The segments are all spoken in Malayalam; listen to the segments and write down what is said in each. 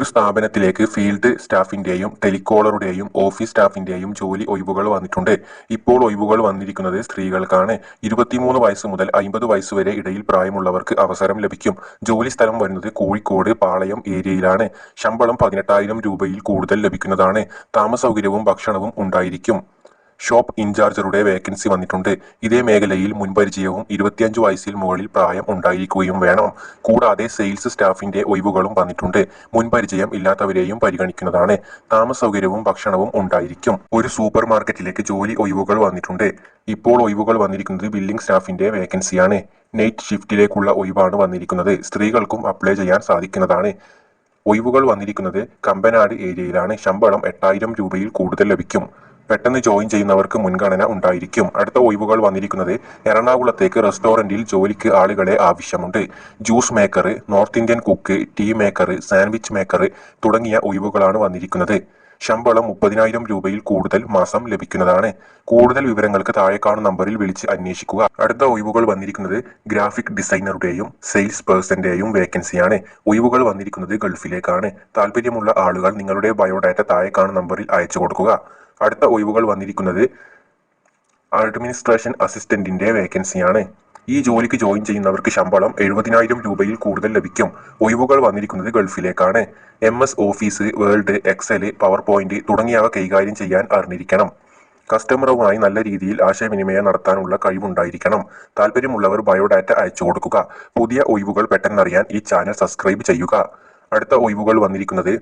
ഒരു സ്ഥാപനത്തിലേക്ക് ഫീൽഡ് സ്റ്റാഫിന്റെയും ടെലികോളറുടെയും ഓഫീസ് സ്റ്റാഫിന്റെയും ജോലി ഒഴിവുകൾ വന്നിട്ടുണ്ട്. ഇപ്പോൾ ഒഴിവുകൾ വന്നിരിക്കുന്നത് സ്ത്രീകൾക്കാണ്. ഇരുപത്തിമൂന്ന് വയസ്സ് മുതൽ അമ്പത് വയസ്സ് വരെ ഇടയിൽ പ്രായമുള്ളവർക്ക് അവസരം ലഭിക്കും. ജോലി സ്ഥലം വരുന്നത് കോഴിക്കോട് പാളയം ഏരിയയിലാണ്. ശമ്പളം പതിനെട്ടായിരം രൂപയിൽ കൂടുതൽ ലഭിക്കുന്നതാണ്. താമസ സൗകര്യവും ഭക്ഷണവും ഉണ്ടായിരിക്കും. ഷോപ്പ് ഇൻചാർജറുടെ വേക്കൻസി വന്നിട്ടുണ്ട്. ഇതേ മേഖലയിൽ മുൻപരിചയവും ഇരുപത്തിയഞ്ച് വയസ്സിൽ മുകളിൽ പ്രായം ഉണ്ടായിരിക്കുകയും വേണം. കൂടാതെ സെയിൽസ് സ്റ്റാഫിന്റെ ഒഴിവുകളും വന്നിട്ടുണ്ട്. മുൻപരിചയം ഇല്ലാത്തവരെയും പരിഗണിക്കുന്നതാണ്. താമസ സൗകര്യവും ഭക്ഷണവും ഉണ്ടായിരിക്കും. ഒരു സൂപ്പർ മാർക്കറ്റിലേക്ക് ജോലി ഒഴിവുകൾ വന്നിട്ടുണ്ട്. ഇപ്പോൾ ഒഴിവുകൾ വന്നിരിക്കുന്നത് ബില്ലിംഗ് സ്റ്റാഫിന്റെ വേക്കൻസിയാണ്. നൈറ്റ് ഷിഫ്റ്റിലേക്കുള്ള ഒഴിവാണ് വന്നിരിക്കുന്നത്. സ്ത്രീകൾക്കും അപ്ലൈ ചെയ്യാൻ സാധിക്കുന്നതാണ്. ഒഴിവുകൾ വന്നിരിക്കുന്നത് കമ്പനാട് ഏരിയയിലാണ്. ശമ്പളം എട്ടായിരം രൂപയിൽ കൂടുതൽ ലഭിക്കും. പെട്ടെന്ന് ജോയിൻ ചെയ്യുന്നവർക്ക് മുൻഗണന ഉണ്ടായിരിക്കും. അടുത്ത ഒഴിവുകൾ വന്നിരിക്കുന്നത് എറണാകുളത്തേക്ക് റെസ്റ്റോറന്റിൽ ജോലിക്ക് ആളുകളെ ആവശ്യമുണ്ട്. Juice maker north Indian cook tea maker sandwich maker തുടങ്ങിയ ഒഴിവുകളാണ് വന്നിരിക്കുന്നത്. ശമ്പളം മുപ്പതിനായിരം രൂപയിൽ കൂടുതൽ മാസം ലഭിക്കുന്നതാണ്. കൂടുതൽ വിവരങ്ങൾക്ക് താഴെ കാണുന്ന നമ്പറിൽ വിളിച്ച് അന്വേഷിക്കുക. അടുത്ത ഒഴിവുകൾ വന്നിരിക്കുന്നത് ഗ്രാഫിക് ഡിസൈനറുടെയും സെയിൽസ് പേഴ്സന്റെയും വേക്കൻസിയാണ്. ഒഴിവുകൾ വന്നിരിക്കുന്നത് ഗൾഫിലേക്കാണ്. താല്പര്യമുള്ള ആളുകൾ നിങ്ങളുടെ ബയോഡാറ്റ താഴെ കാണുന്ന നമ്പറിൽ അയച്ചു കൊടുക്കുക. അടുത്ത ഒഴിവുകൾ വന്നിരിക്കുന്നത് അഡ്മിനിസ്ട്രേഷൻ അസിസ്റ്റന്റിന്റെ വേക്കൻസിയാണ്. ഈ ജോലിക്ക് ജോയിൻ ചെയ്യുന്നവർക്ക് ശമ്പളം എഴുപതിനായിരം രൂപയിൽ കൂടുതൽ ലഭിക്കും. ഒഴിവുകൾ വന്നിരിക്കുന്നത് ഗൾഫിലേക്കാണ്. M S office word excel power point തുടങ്ങിയവ കൈകാര്യം ചെയ്യാൻ അറിഞ്ഞിരിക്കണം. കസ്റ്റമറുമായി നല്ല രീതിയിൽ ആശയവിനിമയം നടത്താനുള്ള കഴിവുണ്ടായിരിക്കണം. താല്പര്യമുള്ളവർ ബയോഡാറ്റ അയച്ചു കൊടുക്കുക. പുതിയ ഒഴിവുകൾ പെട്ടെന്നറിയാൻ ഈ ചാനൽ സബ്സ്ക്രൈബ് ചെയ്യുക. അടുത്ത ഒഴിവുകൾ വന്നിരിക്കുന്നത്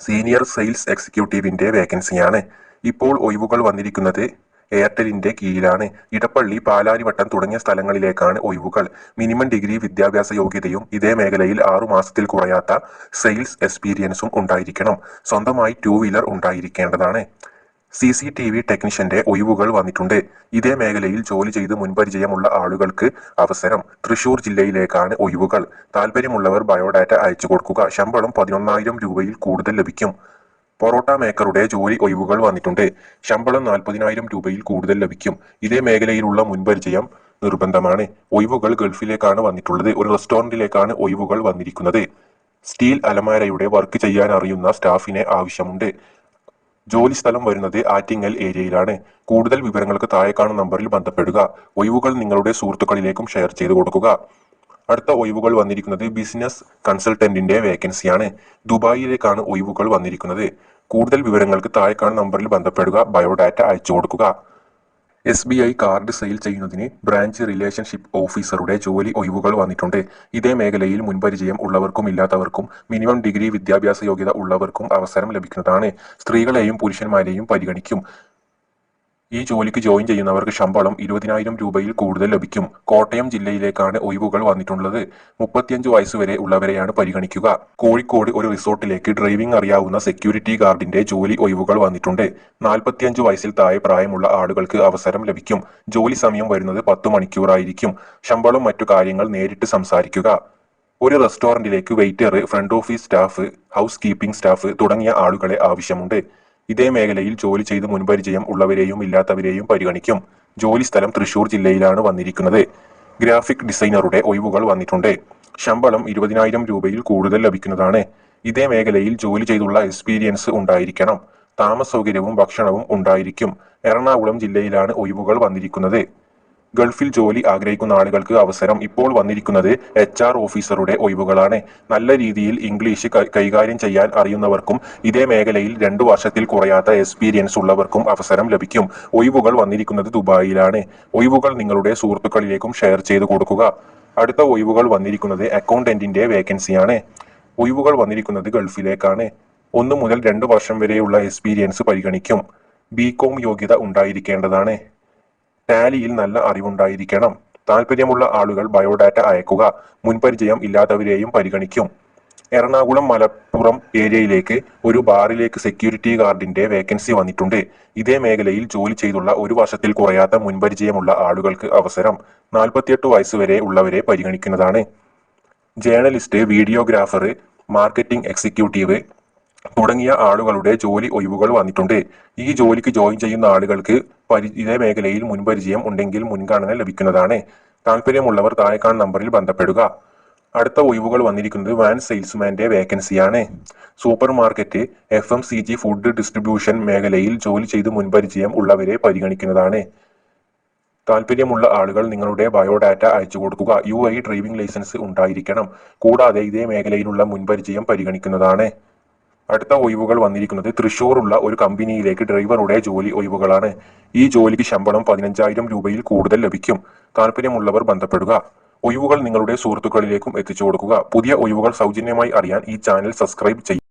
സീനിയർ സെയിൽസ് എക്സിക്യൂട്ടീവിന്റെ വേക്കൻസിയാണ്. ഇപ്പോൾ ഒഴിവുകൾ വന്നിരിക്കുന്നത് എയർടെലിന്റെ കീഴിലാണ്. ഇടപ്പള്ളി പാലാരിവട്ടം തുടങ്ങിയ സ്ഥലങ്ങളിലേക്കാണ് ഒഴിവുകൾ. മിനിമം ഡിഗ്രി വിദ്യാഭ്യാസ യോഗ്യതയും ഇതേ മേഖലയിൽ ആറു മാസത്തിൽ കുറയാത്ത സെയിൽസ് എക്സ്പീരിയൻസും ഉണ്ടായിരിക്കണം. സ്വന്തമായി ടൂ വീലർ ഉണ്ടായിരിക്കേണ്ടതാണ്. സി സി ടി വി ടെക്നീഷ്യന്റെ ഒഴിവുകൾ വന്നിട്ടുണ്ട്. ഇതേ മേഖലയിൽ ജോലി ചെയ്ത് മുൻപരിചയമുള്ള ആളുകൾക്ക് അവസരം. തൃശൂർ ജില്ലയിലേക്കാണ് ഒഴിവുകൾ. താല്പര്യമുള്ളവർ ബയോഡാറ്റ അയച്ചു കൊടുക്കുക. ശമ്പളം പതിനൊന്നായിരം രൂപയിൽ കൂടുതൽ ലഭിക്കും. പൊറോട്ട മേക്കറുടെ ജോലി ഒഴിവുകൾ വന്നിട്ടുണ്ട്. ശമ്പളം നാൽപ്പതിനായിരം രൂപയിൽ കൂടുതൽ ലഭിക്കും. ഇതേ മേഖലയിലുള്ള മുൻപരിചയം നിർബന്ധമാണ്. ഒഴിവുകൾ ഗൾഫിലേക്കാണ് വന്നിട്ടുള്ളത്. ഒരു റെസ്റ്റോറന്റിലേക്കാണ് ഒഴിവുകൾ വന്നിരിക്കുന്നത്. സ്റ്റീൽ അലമാരയുടെ വർക്ക് ചെയ്യാൻ അറിയുന്ന സ്റ്റാഫിനെ ആവശ്യമുണ്ട്. ജോലി സ്ഥലം വരുന്നത് ആറ്റിങ്ങൽ ഏരിയയിലാണ്. കൂടുതൽ വിവരങ്ങൾക്ക് താഴെ കാണുന്ന നമ്പറിൽ ബന്ധപ്പെടുക. ഒഴിവുകൾ നിങ്ങളുടെ സുഹൃത്തുക്കളിലേക്കും ഷെയർ ചെയ്തു കൊടുക്കുക. അടുത്ത ഒഴിവുകൾ വന്നിരിക്കുന്നത് ബിസിനസ് കൺസൾട്ടന്റിന്റെ വേക്കൻസിയാണ് ദുബായിലേക്കാണ് ഒഴിവുകൾ വന്നിരിക്കുന്നത്. കൂടുതൽ വിവരങ്ങൾക്ക് താഴെ കാണുന്ന നമ്പറിൽ ബന്ധപ്പെടുക ബയോഡാറ്റ അയച്ചു കൊടുക്കുക. S B I card sale ചെയ്യുന്നതിന് ബ്രാഞ്ച് റിലേഷൻഷിപ്പ് ഓഫീസറുടെ ജോലി ഒഴിവുകൾ വന്നിട്ടുണ്ട്. ഇതേ മേഖലയിൽ മുൻപരിചയം ഉള്ളവർക്കും ഇല്ലാത്തവർക്കും മിനിമം ഡിഗ്രി വിദ്യാഭ്യാസ യോഗ്യത ഉള്ളവർക്കും അവസരം ലഭിക്കുന്നതാണ്. സ്ത്രീകളെയും പുരുഷന്മാരെയും പരിഗണിക്കും. ഈ ജോലിക്ക് ജോയിൻ ചെയ്യുന്നവർക്ക് ശമ്പളം ഇരുപതിനായിരം രൂപയിൽ കൂടുതൽ ലഭിക്കും. കോട്ടയം ജില്ലയിലേക്കാണ് ഒഴിവുകൾ വന്നിട്ടുള്ളത്. മുപ്പത്തിയഞ്ച് വയസ്സുവരെ ഉള്ളവരെയാണ് പരിഗണിക്കുക. കോഴിക്കോട് ഒരു റിസോർട്ടിലേക്ക് ഡ്രൈവിംഗ് അറിയാവുന്ന സെക്യൂരിറ്റി ഗാർഡിന്റെ ജോലി ഒഴിവുകൾ വന്നിട്ടുണ്ട്. നാൽപ്പത്തിയഞ്ച് വയസ്സിൽ താഴെ പ്രായമുള്ള ആളുകൾക്ക് അവസരം ലഭിക്കും. ജോലി സമയം വരുന്നത് പത്ത് മണിക്കൂറായിരിക്കും. ശമ്പളം മറ്റു കാര്യങ്ങൾ നേരിട്ട് സംസാരിക്കുക. ഒരു റെസ്റ്റോറന്റിലേക്ക് waiter front office staff housekeeping staff തുടങ്ങിയ ആളുകളെ ആവശ്യമുണ്ട്. ഇതേ മേഖലയിൽ ജോലി ചെയ്ത് മുൻപരിചയം ഉള്ളവരെയും ഇല്ലാത്തവരെയും പരിഗണിക്കും. ജോലി സ്ഥലം തൃശൂർ ജില്ലയിലാണ് വന്നിരിക്കുന്നത്. ഗ്രാഫിക് ഡിസൈനറുടെ ഒഴിവുകൾ വന്നിട്ടുണ്ട്. ശമ്പളം ഇരുപതിനായിരം രൂപയിൽ കൂടുതൽ ലഭിക്കുന്നതാണ്. ഇതേ മേഖലയിൽ ജോലി ചെയ്തുള്ള എക്സ്പീരിയൻസ് ഉണ്ടായിരിക്കണം. താമസ സൗകര്യവും ഭക്ഷണവും ഉണ്ടായിരിക്കും. എറണാകുളം ജില്ലയിലാണ് ഒഴിവുകൾ വന്നിരിക്കുന്നത്. ഗൾഫിൽ ജോലി ആഗ്രഹിക്കുന്ന ആളുകൾക്ക് അവസരം ഇപ്പോൾ വന്നിരിക്കുന്നത് എച്ച് ആർ ഓഫീസറുടെ ഒഴിവുകളാണ്. നല്ല രീതിയിൽ ഇംഗ്ലീഷ് കൈകാര്യം ചെയ്യാൻ അറിയുന്നവർക്കും ഇതേ മേഖലയിൽ രണ്ടു വർഷത്തിൽ കുറയാത്ത എക്സ്പീരിയൻസ് ഉള്ളവർക്കും അവസരം ലഭിക്കും. ഒഴിവുകൾ വന്നിരിക്കുന്നത് ദുബായിലാണ്. ഒഴിവുകൾ നിങ്ങളുടെ സുഹൃത്തുക്കളിലേക്കും ഷെയർ ചെയ്ത് കൊടുക്കുക. അടുത്ത ഒഴിവുകൾ വന്നിരിക്കുന്നത് അക്കൗണ്ടന്റിന്റെ വേക്കൻസിയാണ്. ഒഴിവുകൾ വന്നിരിക്കുന്നത് ഗൾഫിലേക്കാണ്. ഒന്ന് മുതൽ രണ്ട് വർഷം വരെയുള്ള എക്സ്പീരിയൻസ് പരിഗണിക്കും. ബികോം യോഗ്യത ഉണ്ടായിരിക്കേണ്ടതാണ്. ടാലിയിൽ നല്ല അറിവുണ്ടായിരിക്കണം. താല്പര്യമുള്ള ആളുകൾ ബയോഡാറ്റ അയക്കുക മുൻപരിചയം ഇല്ലാത്തവരെയും പരിഗണിക്കും. എറണാകുളം മലപ്പുറം ഏരിയയിലേക്ക് ഒരു ബാറിലേക്ക് സെക്യൂരിറ്റി ഗാർഡിന്റെ വേക്കൻസി വന്നിട്ടുണ്ട്. ഇതേ മേഖലയിൽ ജോലി ചെയ്തുള്ള ഒരു വർഷത്തിൽ കുറയാത്ത മുൻപരിചയമുള്ള ആളുകൾക്ക് അവസരം നാൽപ്പത്തിയെട്ട് വയസ്സ് വരെ ഉള്ളവരെ പരിഗണിക്കുന്നതാണ്. ജേർണലിസ്റ്റ് വീഡിയോഗ്രാഫർ മാർക്കറ്റിംഗ് എക്സിക്യൂട്ടീവ് തുടങ്ങിയ ആളുകളുടെ ജോലി ഒഴിവുകൾ വന്നിട്ടുണ്ട്. ഈ ജോലിക്ക് ജോയിൻ ചെയ്യുന്ന ആളുകൾക്ക് പരി ഇതേ മേഖലയിൽ മുൻപരിചയം ഉണ്ടെങ്കിൽ മുൻഗണന ലഭിക്കുന്നതാണ്. താല്പര്യമുള്ളവർ താഴെ നമ്പറിൽ ബന്ധപ്പെടുക. അടുത്ത ഒഴിവുകൾ വന്നിരിക്കുന്നത് വാൻ സെയിൽസ്മാന്റെ വേക്കൻസിയാണ്. Supermarket F M C G food distribution മേഖലയിൽ ജോലി ചെയ്ത് മുൻപരിചയം ഉള്ളവരെ പരിഗണിക്കുന്നതാണ്. താല്പര്യമുള്ള ആളുകൾ നിങ്ങളുടെ ബയോഡാറ്റ അയച്ചു കൊടുക്കുക. യു ഐ ഡ്രൈവിംഗ് ലൈസൻസ് ഉണ്ടായിരിക്കണം. കൂടാതെ ഇതേ മേഖലയിലുള്ള മുൻപരിചയം പരിഗണിക്കുന്നതാണ്. അടുത്ത ഒഴിവുകൾ വന്നിരിക്കുന്നത് തൃശൂറുള്ള ഒരു കമ്പനിയിലേക്ക് ഡ്രൈവറുടെ ജോലി ഒഴിവുകളാണ്. ഈ ജോലിക്ക് ശമ്പളം പതിനഞ്ചായിരം രൂപയിൽ കൂടുതൽ ലഭിക്കും. താല്പര്യമുള്ളവർ ബന്ധപ്പെടുക. ഒഴിവുകൾ നിങ്ങളുടെ സുഹൃത്തുക്കളിലേക്കും എത്തിച്ചു കൊടുക്കുക. പുതിയ ഒഴിവുകൾ സൗജന്യമായി അറിയാൻ ഈ ചാനൽ സബ്സ്ക്രൈബ് ചെയ്യുക